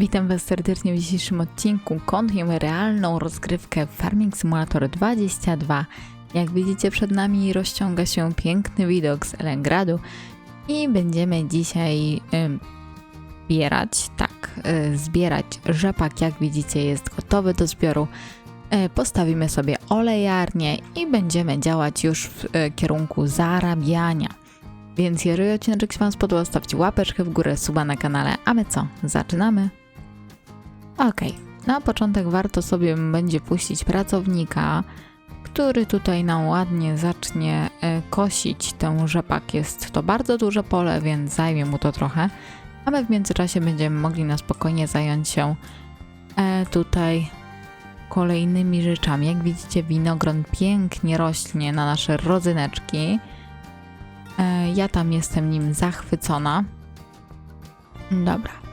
Witam Was serdecznie w dzisiejszym odcinku. Kontynuujemy realną rozgrywkę Farming Simulator 22. Jak widzicie przed nami rozciąga się piękny widok z Elengradu i będziemy dzisiaj zbierać, tak, y, zbierać rzepak. Jak widzicie jest gotowy do zbioru. Y, postawimy sobie olejarnię i będziemy działać już w y, kierunku zarabiania. Więc jeżeli odcinek się Wam spodobał, stawcie łapeczkę w górę, suba na kanale. A my co? Zaczynamy! Okej, na początek warto sobie będzie puścić pracownika, który tutaj nam ładnie zacznie e, kosić ten rzepak. Jest to bardzo duże pole, więc zajmie mu to trochę. A my w międzyczasie będziemy mogli na spokojnie zająć się e, tutaj kolejnymi rzeczami. Jak widzicie, winogron pięknie rośnie na nasze rodzyneczki. E, ja tam jestem nim zachwycona. Dobra.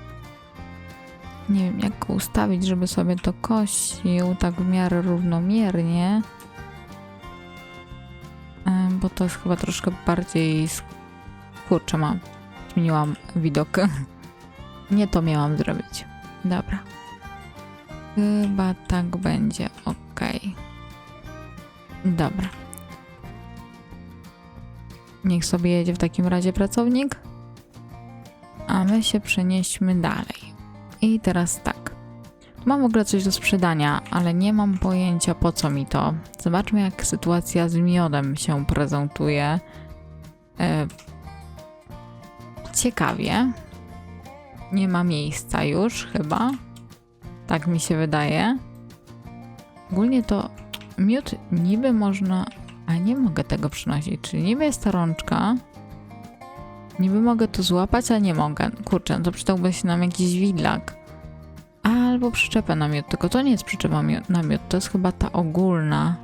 Nie wiem, jak ustawić, żeby sobie to kosił tak w miarę równomiernie. Bo to jest chyba troszkę bardziej... Kurczę, mam. Zmieniłam widok. Nie to miałam zrobić. Dobra. Chyba tak będzie ok. Dobra. Niech sobie jedzie w takim razie pracownik. A my się przenieśmy dalej. I teraz tak. Mam w ogóle coś do sprzedania, ale nie mam pojęcia po co mi to. Zobaczmy, jak sytuacja z miodem się prezentuje. E, ciekawie. Nie ma miejsca już, chyba. Tak mi się wydaje. Ogólnie to miód niby można. A nie mogę tego przynosić. Czyli niby jest ta rączka. Niby mogę to złapać, a nie mogę. Kurczę, to przydałby się nam jakiś widlak. Albo przyczepę na miód. Tylko to nie jest przyczepa na miód. To jest chyba ta ogólna.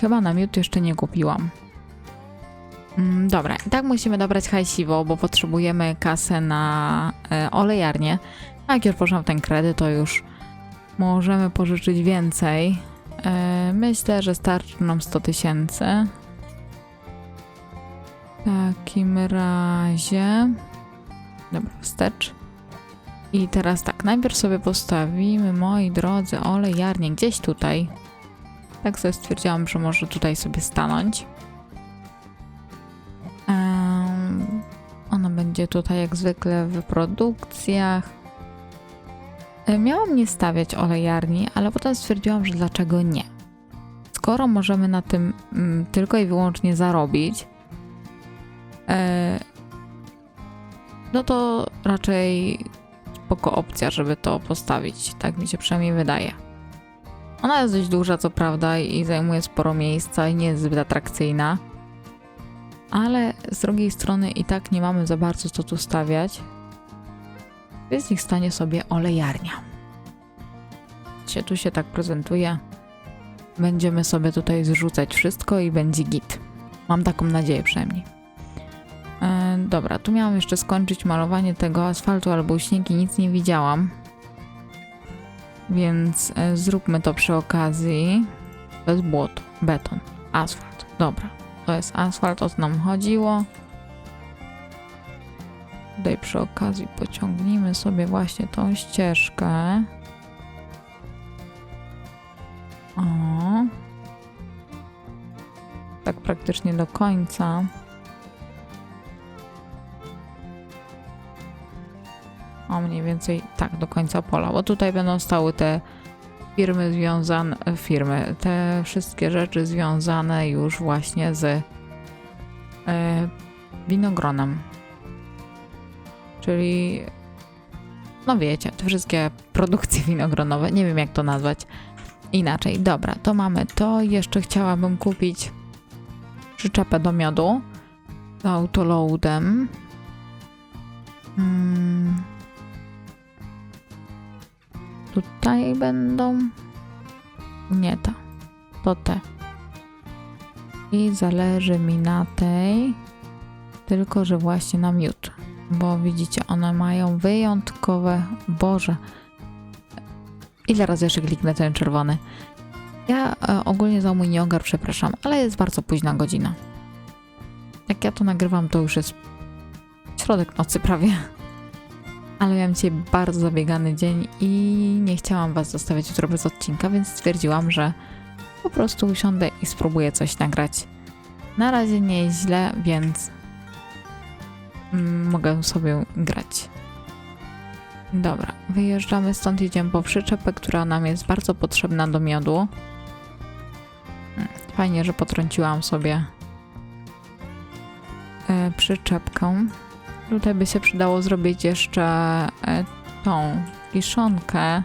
Chyba na miód jeszcze nie kupiłam. Mm, dobra, i tak musimy dobrać hajsiwo, bo potrzebujemy kasę na e, olejarnię. A jak już poszłam ten kredyt, to już możemy pożyczyć więcej. E, myślę, że starczy nam 100 tysięcy. Takim razie. Dobra, wstecz. I teraz tak, najpierw sobie postawimy, moi drodzy, olejarnię gdzieś tutaj. Tak sobie stwierdziłam, że może tutaj sobie stanąć. Em, ona będzie tutaj jak zwykle w produkcjach. E, Miałam nie stawiać olejarni, ale potem stwierdziłam, że dlaczego nie. Skoro możemy na tym mm, tylko i wyłącznie zarobić, no to raczej spoko opcja, żeby to postawić. Tak mi się przynajmniej wydaje. Ona jest dość duża, co prawda, i zajmuje sporo miejsca i nie jest zbyt atrakcyjna. Ale z drugiej strony i tak nie mamy za bardzo co tu stawiać. Więc niech stanie sobie olejarnia. Się tu się tak prezentuje. Będziemy sobie tutaj zrzucać wszystko i będzie git. Mam taką nadzieję przynajmniej. Dobra, tu miałam jeszcze skończyć malowanie tego asfaltu albo śniegi, nic nie widziałam. Więc e, zróbmy to przy okazji. Jest błoto, beton, asfalt. Dobra, to jest asfalt, o co nam chodziło. Tutaj przy okazji pociągnijmy sobie właśnie tą ścieżkę. O. Tak praktycznie do końca. Mniej więcej tak do końca pola, bo tutaj będą stały te firmy związane, firmy, te wszystkie rzeczy związane już właśnie z e, winogronem. Czyli, no wiecie, te wszystkie produkcje winogronowe, nie wiem jak to nazwać inaczej. Dobra, to mamy to. Jeszcze chciałabym kupić przyczepę do miodu z autoloadem. Mm. Tutaj będą. Nie ta. To te. I zależy mi na tej. Tylko, że właśnie na miód. Bo widzicie, one mają wyjątkowe. Boże. Ile razy jeszcze kliknę ten czerwony? Ja e, ogólnie za mój nieogar przepraszam, ale jest bardzo późna godzina. Jak ja to nagrywam, to już jest środek nocy prawie. Ale miałam dzisiaj bardzo zabiegany dzień i nie chciałam Was zostawiać jutro bez odcinka, więc stwierdziłam, że po prostu usiądę i spróbuję coś nagrać. Na razie nie jest źle, więc mm, mogę sobie grać. Dobra, wyjeżdżamy stąd, jedziemy po przyczepę, która nam jest bardzo potrzebna do miodu. Mm, Fajnie, że potrąciłam sobie e, przyczepkę. Tutaj by się przydało zrobić jeszcze e, tą kiszonkę.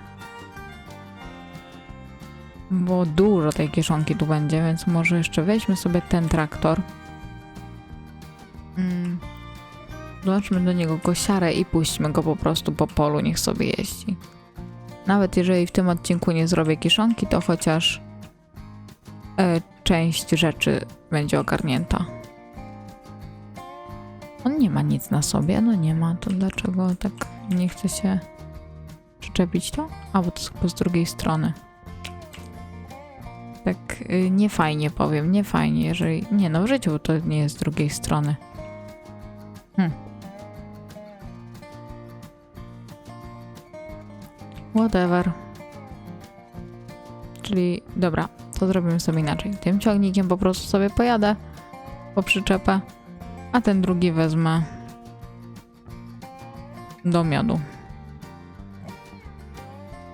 Bo dużo tej kieszonki tu będzie, więc może jeszcze weźmy sobie ten traktor. Mm. Do niego kosiarę i puśćmy go po prostu po polu, niech sobie jeździ. Nawet jeżeli w tym odcinku nie zrobię kiszonki, to chociaż e, część rzeczy będzie ogarnięta. On nie ma nic na sobie, no nie ma, to dlaczego tak nie chce się przyczepić to? A, bo to jest z drugiej strony. Tak y, nie fajnie powiem, nie fajnie, jeżeli... Nie no, w życiu to nie jest z drugiej strony. Hm. Whatever. Czyli, dobra, to zrobimy sobie inaczej. Tym ciągnikiem po prostu sobie pojadę po przyczepę, a ten drugi wezmę do miodu.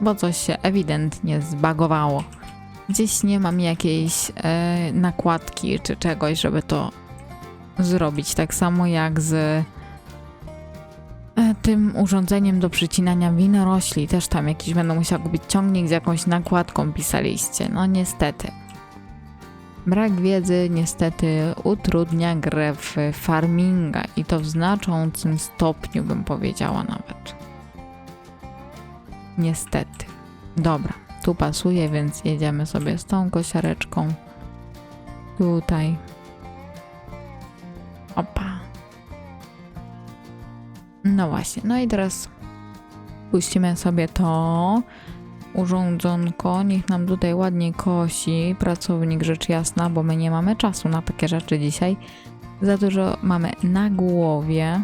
Bo coś się ewidentnie zbagowało. Gdzieś nie mam jakiejś e, nakładki czy czegoś, żeby to zrobić. Tak samo jak z e, tym urządzeniem do przycinania winorośli. Też tam jakiś będę musiała kupić ciągnik z jakąś nakładką, pisaliście. No niestety. Brak wiedzy niestety utrudnia grę w farminga i to w znaczącym stopniu bym powiedziała nawet. Niestety. Dobra, tu pasuje, więc jedziemy sobie z tą kosiareczką. Tutaj. Opa. No właśnie, no i teraz puścimy sobie to urządzonko, niech nam tutaj ładnie kosi pracownik, rzecz jasna, bo my nie mamy czasu na takie rzeczy dzisiaj. Za dużo mamy na głowie.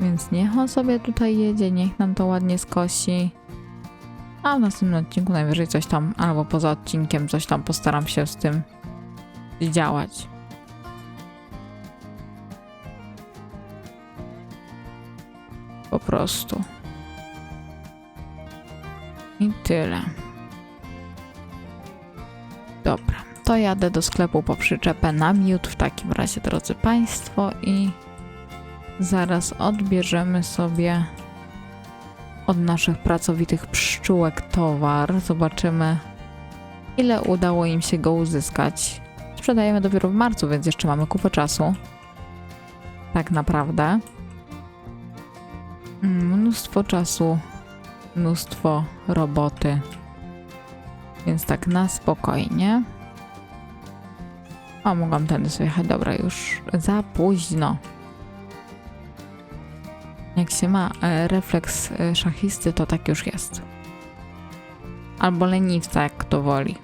Więc niech on sobie tutaj jedzie, niech nam to ładnie skosi. A w następnym odcinku najwyżej coś tam, albo poza odcinkiem coś tam postaram się z tym działać. Po prostu. I tyle. Dobra, to jadę do sklepu po przyczepę na miód w takim razie, drodzy Państwo, i zaraz odbierzemy sobie od naszych pracowitych pszczółek towar. Zobaczymy, ile udało im się go uzyskać. Sprzedajemy dopiero w marcu, więc jeszcze mamy kupę czasu. Tak naprawdę. Mnóstwo czasu, mnóstwo roboty. Więc tak na spokojnie. O, mogłam tędy sobie jechać. Dobra, już za późno. Jak się ma e, refleks e, szachisty, to tak już jest. Albo leniwca, jak kto woli.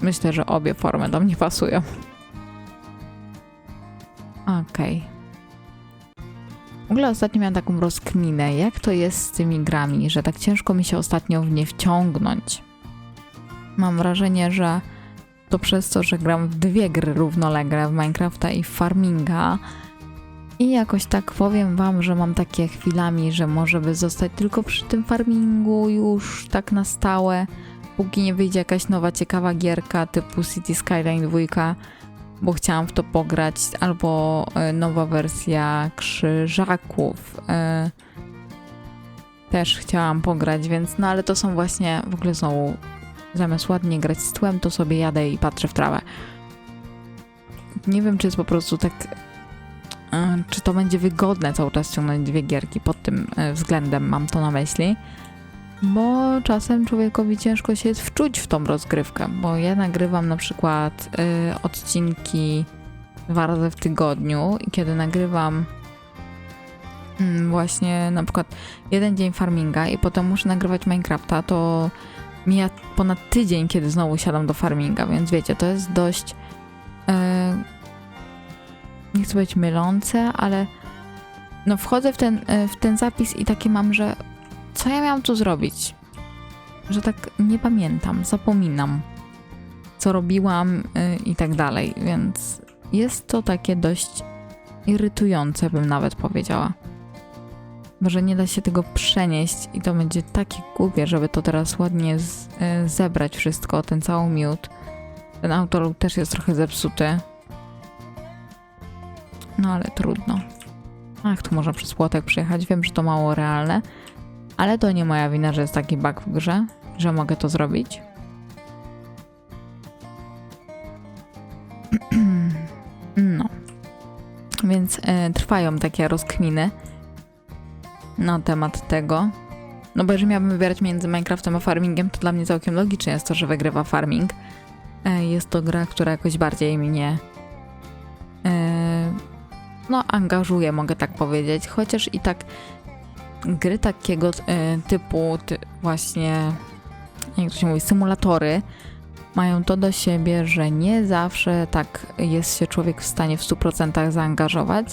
Myślę, że obie formy do mnie pasują. Okej. W ogóle ostatnio miałam taką rozkminę, jak to jest z tymi grami, że tak ciężko mi się ostatnio w nie wciągnąć. Mam wrażenie, że to przez to, że gram w dwie gry równolegle, w Minecrafta i w Farminga, i jakoś tak powiem wam, że mam takie chwilami, że może by zostać tylko przy tym farmingu już tak na stałe, póki nie wyjdzie jakaś nowa ciekawa gierka typu City Skyline 2, bo chciałam w to pograć, albo e, nowa wersja Krzyżaków. E, też chciałam pograć, więc no ale to są właśnie w ogóle znowu zamiast ładnie grać z tłem, to sobie jadę i patrzę w trawę. Nie wiem, czy jest po prostu tak E, czy to będzie wygodne cały czas ciągnąć dwie gierki pod tym względem mam to na myśli. Bo czasem człowiekowi ciężko się jest wczuć w tą rozgrywkę, bo ja nagrywam na przykład y, odcinki dwa razy w tygodniu i kiedy nagrywam mm, właśnie na przykład jeden dzień farminga i potem muszę nagrywać Minecrafta, to mija ponad tydzień, kiedy znowu siadam do farminga, więc wiecie, to jest dość y, nie chcę być mylące, ale no wchodzę w ten, e, w ten zapis i takie mam, że co ja miałam tu zrobić? Że tak nie pamiętam, zapominam, co robiłam y, i tak dalej, więc jest to takie dość irytujące, bym nawet powiedziała. Może nie da się tego przenieść i to będzie takie głupie, żeby to teraz ładnie z, y, zebrać wszystko, ten cały miód. Ten autor też jest trochę zepsuty. No ale trudno. Ach, tu można przez płotek przejechać. Wiem, że to mało realne, ale to nie moja wina, że jest taki bug w grze, że mogę to zrobić. No. Więc e, trwają takie rozkminy na temat tego. No bo jeżeli miałabym wybierać między Minecraftem a farmingiem, to dla mnie całkiem logiczne jest to, że wygrywa farming. E, jest to gra, która jakoś bardziej mnie e, no angażuje, mogę tak powiedzieć. Chociaż i tak gry takiego e, typu ty, właśnie jak to się mówi, symulatory mają to do siebie, że nie zawsze tak jest się człowiek w stanie w 100% zaangażować,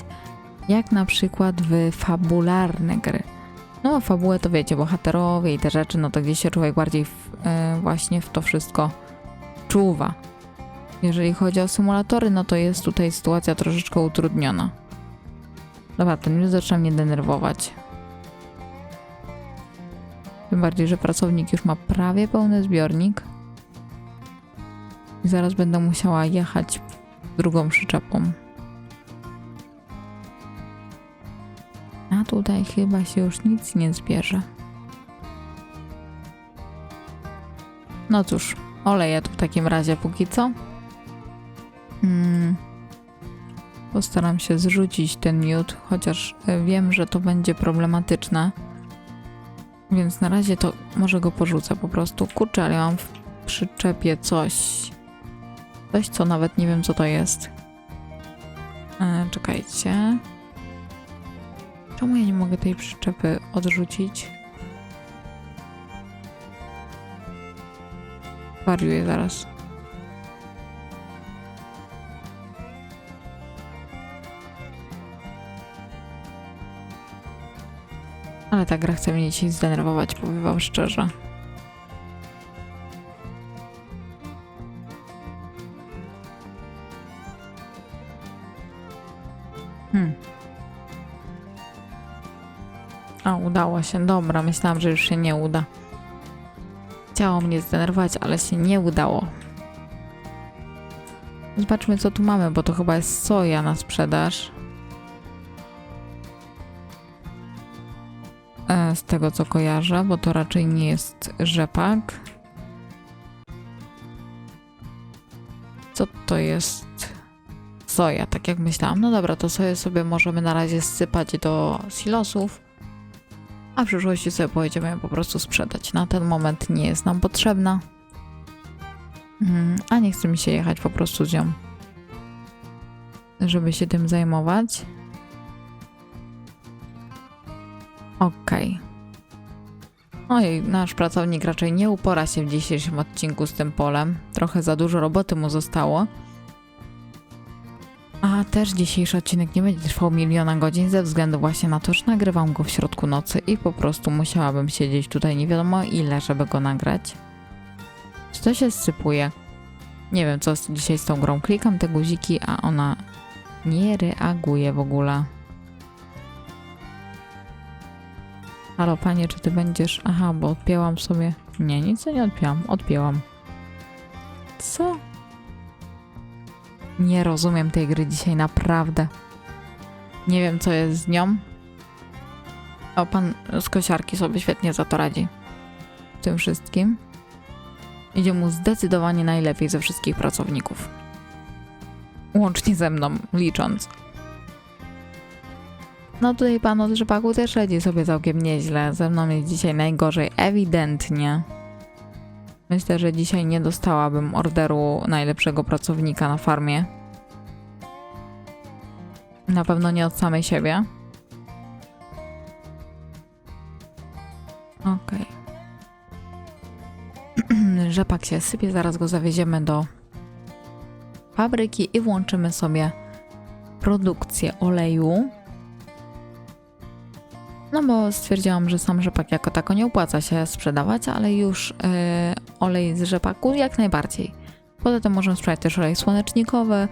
jak na przykład w fabularne gry. No, fabułę to wiecie, bohaterowie i te rzeczy, no to gdzieś się człowiek bardziej w, e, właśnie w to wszystko czuwa. Jeżeli chodzi o symulatory, no to jest tutaj sytuacja troszeczkę utrudniona. Dobra, ten już zaczyna mnie denerwować. Tym bardziej, że pracownik już ma prawie pełny zbiornik. I zaraz będę musiała jechać drugą przyczepą. A tutaj chyba się już nic nie zbierze. No cóż, oleję tu w takim razie póki co. Mm. Postaram się zrzucić ten miód, chociaż e, wiem, że to będzie problematyczne. Więc na razie to może go porzucę po prostu. Kurczę, ale mam w przyczepie coś. Coś, co nawet nie wiem, co to jest. E, czekajcie. Czemu ja nie mogę tej przyczepy odrzucić? Wariuję zaraz. Ale ta gra chce mnie dzisiaj zdenerwować, powiem wam szczerze. Hmm. A, udało się. Dobra, myślałam, że już się nie uda. Chciało mnie zdenerwować, ale się nie udało. Zobaczmy, co tu mamy, bo to chyba jest soja na sprzedaż. Tego, co kojarzę, bo to raczej nie jest rzepak. Co to jest? Soja, tak jak myślałam. No dobra, to soję sobie możemy na razie sypać do silosów, a w przyszłości sobie pojedziemy ją po prostu sprzedać. Na ten moment nie jest nam potrzebna. Mm, a nie chce mi się jechać po prostu z nią, żeby się tym zajmować. Okej. Oj, nasz pracownik raczej nie upora się w dzisiejszym odcinku z tym polem. Trochę za dużo roboty mu zostało. A też dzisiejszy odcinek nie będzie trwał miliona godzin ze względu właśnie na to, że nagrywam go w środku nocy i po prostu musiałabym siedzieć tutaj nie wiadomo ile, żeby go nagrać. Czy to się sypuje? Nie wiem, co dzisiaj z tą grą. Klikam te guziki, a ona nie reaguje w ogóle. Halo, panie, czy ty będziesz... Aha, bo odpięłam sobie... Nie, nic nie odpięłam. Odpięłam. Co? Nie rozumiem tej gry dzisiaj, naprawdę. Nie wiem, co jest z nią. O, pan z kosiarki sobie świetnie za to radzi. W tym wszystkim. Idzie mu zdecydowanie najlepiej ze wszystkich pracowników. Łącznie ze mną, licząc. No tutaj pan od rzepaku też radzi sobie całkiem nieźle. Ze mną jest dzisiaj najgorzej, ewidentnie. Myślę, że dzisiaj nie dostałabym orderu najlepszego pracownika na farmie. Na pewno nie od samej siebie. Okej. Rzepak się sypie, zaraz go zawieziemy do fabryki i włączymy sobie produkcję oleju. No bo stwierdziłam, że sam rzepak jako tako nie opłaca się sprzedawać, ale już e, olej z rzepaku jak najbardziej. Poza tym możemy sprzedać też olej słonecznikowy,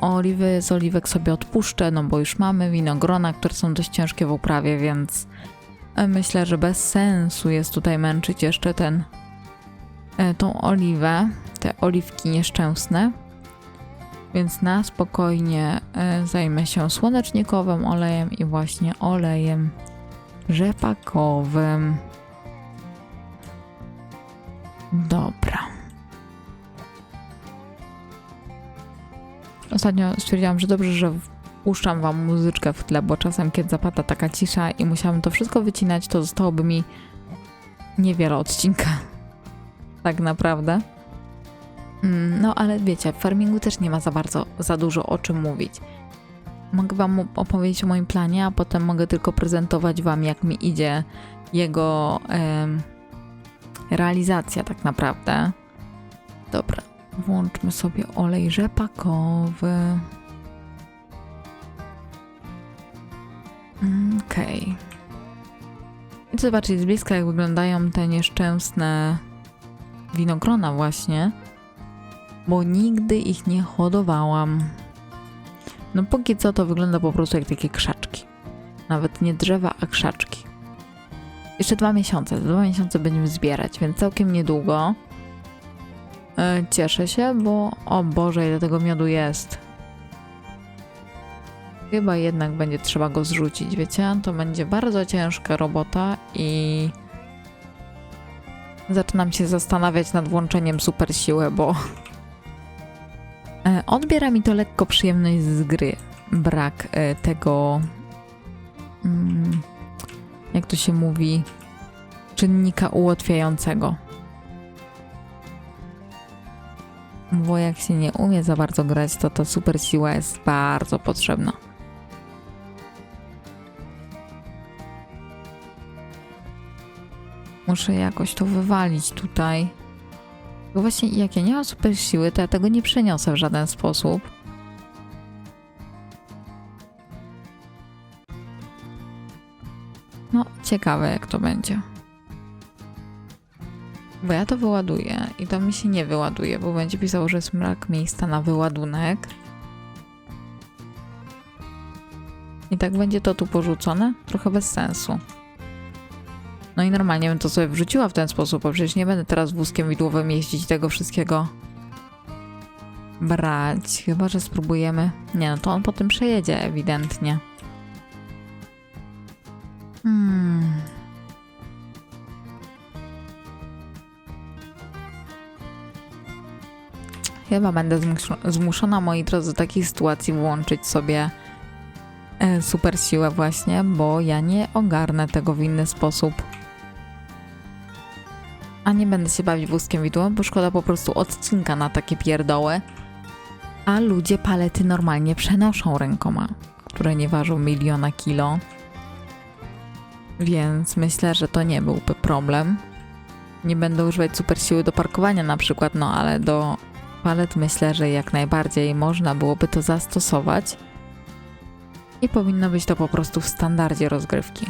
oliwy z oliwek sobie odpuszczę, no bo już mamy winogrona, które są dość ciężkie w uprawie, więc e, myślę, że bez sensu jest tutaj męczyć jeszcze ten e, tą oliwę, te oliwki nieszczęsne. Więc na spokojnie zajmę się słonecznikowym olejem i właśnie olejem rzepakowym. Dobra. Ostatnio stwierdziłam, że dobrze, że puszczam wam muzyczkę w tle, bo czasem kiedy zapada taka cisza i musiałam to wszystko wycinać, to zostałoby mi niewiele odcinka. Tak naprawdę. Mm, No ale wiecie, w farmingu też nie ma za bardzo, za dużo o czym mówić. Mogę wam opowiedzieć o moim planie, a potem mogę tylko prezentować wam, jak mi idzie jego realizacja tak naprawdę. Dobra, włączmy sobie olej rzepakowy. Mm, Okej. I zobaczyć z bliska, jak wyglądają te nieszczęsne winogrona właśnie bo nigdy ich nie hodowałam. No póki co to wygląda po prostu jak takie krzaczki. Nawet nie drzewa, a krzaczki. Jeszcze dwa miesiące, za dwa miesiące będziemy zbierać, więc całkiem niedługo. E, Cieszę się, bo o Boże, ile tego miodu jest. Chyba jednak będzie trzeba go zrzucić, wiecie? To będzie bardzo ciężka robota i zaczynam się zastanawiać nad włączeniem super siły, bo Odbiera mi to lekko przyjemność z gry. Brak e, tego, mm, jak to się mówi, czynnika ułatwiającego. Bo jak się nie umie za bardzo grać, to ta super siła jest bardzo potrzebna. Muszę jakoś to wywalić tutaj. Bo właśnie jak ja nie mam super siły, to ja tego nie przeniosę w żaden sposób. No, ciekawe jak to będzie. Bo ja to wyładuję i to mi się nie wyładuje, bo będzie pisało, że jest brak miejsca na wyładunek. I tak będzie to tu porzucone? Trochę bez sensu. No i normalnie bym to sobie wrzuciła w ten sposób, bo przecież nie będę teraz wózkiem widłowym jeździć tego wszystkiego brać. Chyba, że spróbujemy. Nie, no to on potem przejedzie ewidentnie. Hmm. Chyba będę zmus- zmuszona, moi drodzy, do takiej sytuacji włączyć sobie e, super siłę właśnie, bo ja nie ogarnę tego w inny sposób. A nie będę się bawić wózkiem widłowym, bo szkoda po prostu odcinka na takie pierdoły. A ludzie palety normalnie przenoszą rękoma, które nie ważą miliona kilo. Więc myślę, że to nie byłby problem. Nie będę używać super siły do parkowania na przykład, no ale do palet myślę, że jak najbardziej można byłoby to zastosować. I powinno być to po prostu w standardzie rozgrywki.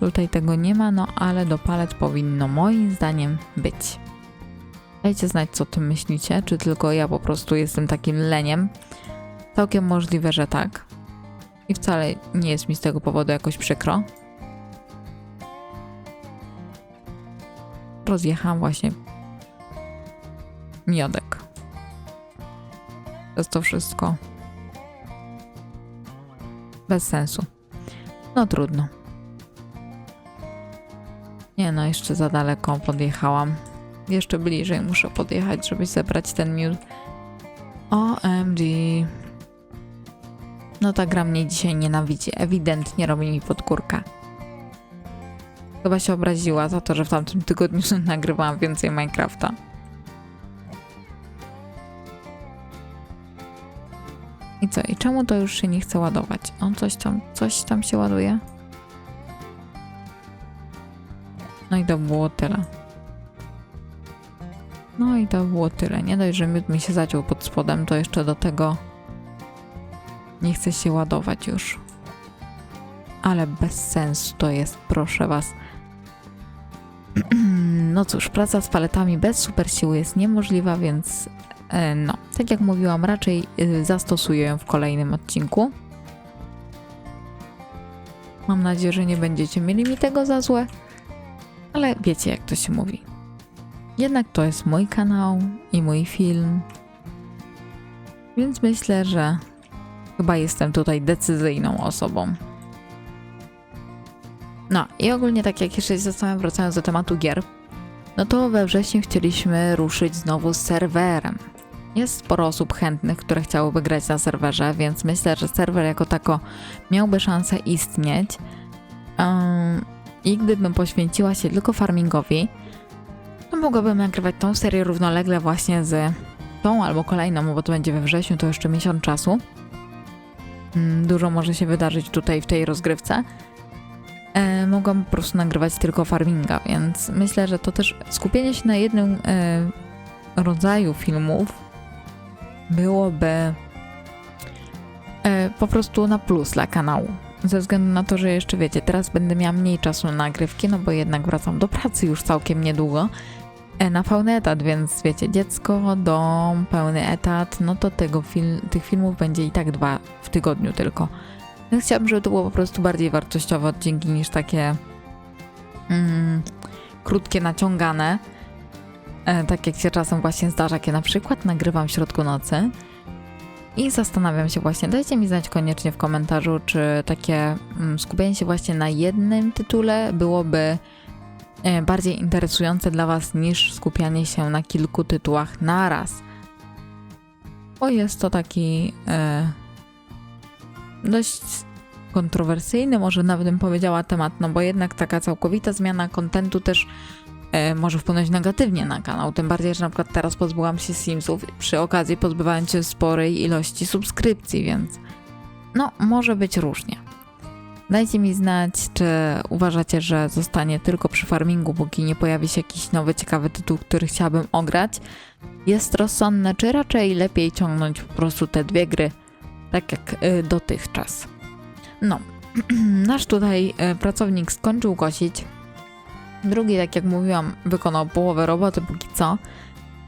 Tutaj tego nie ma, no ale do palet powinno moim zdaniem być. Dajcie znać, co o tym myślicie, czy tylko ja po prostu jestem takim leniem. Całkiem możliwe, że tak. I wcale nie jest mi z tego powodu jakoś przykro. Rozjechałam właśnie miodek. To jest to wszystko. Bez sensu. No trudno. Nie no, jeszcze za daleko podjechałam. Jeszcze bliżej muszę podjechać, żeby zebrać ten miód. OMG. No ta gra mnie dzisiaj nienawidzi. Ewidentnie robi mi podkórkę. Chyba się obraziła za to, że w tamtym tygodniu nagrywałam więcej Minecrafta. I co? I czemu to już się nie chce ładować? On coś tam, coś tam się ładuje? No i to było tyle. No i to było tyle. Nie dość, że miód mi się zaciął pod spodem, to jeszcze do tego nie chce się ładować już. ale bez sensu to jest, proszę was. No cóż, praca z paletami bez super siły jest niemożliwa, więc e, no, tak jak mówiłam, raczej y, zastosuję ją w kolejnym odcinku. Mam nadzieję, że nie będziecie mieli mi tego za złe, ale wiecie jak to się mówi. Jednak to jest mój kanał i mój film, więc myślę, że chyba jestem tutaj decyzyjną osobą. No i ogólnie tak jak jeszcze się zastanawiam, wracając do tematu gier, no to we wrześniu chcieliśmy ruszyć znowu z serwerem. Jest sporo osób chętnych, które chciałyby grać na serwerze, więc myślę, że serwer jako tako miałby szansę istnieć. Ym, I gdybym poświęciła się tylko farmingowi, to mogłabym nagrywać tą serię równolegle właśnie z tą albo kolejną, bo to będzie we wrześniu, to jeszcze miesiąc czasu. Mm, Dużo może się wydarzyć tutaj w tej rozgrywce. E, mogłam po prostu nagrywać tylko farminga, więc myślę, że to też skupienie się na jednym e, rodzaju filmów byłoby e, po prostu na plus dla kanału. Ze względu na to, że jeszcze wiecie, teraz będę miała mniej czasu na nagrywki, no bo jednak wracam do pracy już całkiem niedługo e, na pełny etat, więc wiecie, dziecko, dom, pełny etat, no to tego fil tych filmów będzie i tak dwa w tygodniu tylko. Więc chciałabym, żeby to było po prostu bardziej wartościowe odcinki niż takie mm, krótkie, naciągane. E, tak jak się czasem właśnie zdarza, kiedy na przykład nagrywam w środku nocy i zastanawiam się właśnie, dajcie mi znać koniecznie w komentarzu, czy takie mm, skupienie się właśnie na jednym tytule byłoby e, bardziej interesujące dla Was niż skupianie się na kilku tytułach naraz. Bo jest to taki e, dość kontrowersyjny, może nawet bym powiedziała temat, no bo jednak taka całkowita zmiana kontentu też e, może wpłynąć negatywnie na kanał. Tym bardziej, że na przykład teraz pozbyłam się Simsów, przy okazji pozbywając się sporej ilości subskrypcji, więc no może być różnie. Dajcie mi znać, czy uważacie, że zostanie tylko przy farmingu, póki nie pojawi się jakiś nowy, ciekawy tytuł, który chciałabym ograć. Jest rozsądne, czy raczej lepiej ciągnąć po prostu te dwie gry, tak jak y, dotychczas. No, nasz tutaj y, pracownik skończył kosić. Drugi, tak jak mówiłam, wykonał połowę roboty póki co.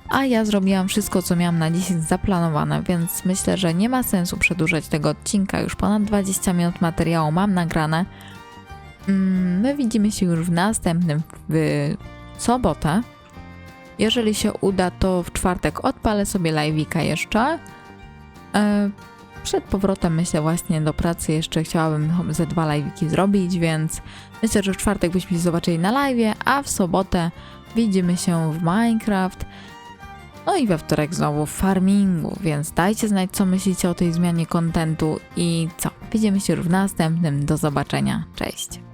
A ja zrobiłam wszystko, co miałam na dziś zaplanowane, więc myślę, że nie ma sensu przedłużać tego odcinka. Już ponad 20 minut materiału mam nagrane. Mm, My widzimy się już w następnym w sobotę. Jeżeli się uda, to w czwartek odpalę sobie live'ika jeszcze. Przed powrotem myślę właśnie do pracy jeszcze chciałabym ze dwa live'iki zrobić, więc myślę, że w czwartek byśmy się zobaczyli na live'ie, a w sobotę widzimy się w Minecraft. No i we wtorek znowu farmingu, więc dajcie znać, co myślicie o tej zmianie kontentu i co. Widzimy się już w następnym. Do zobaczenia. Cześć.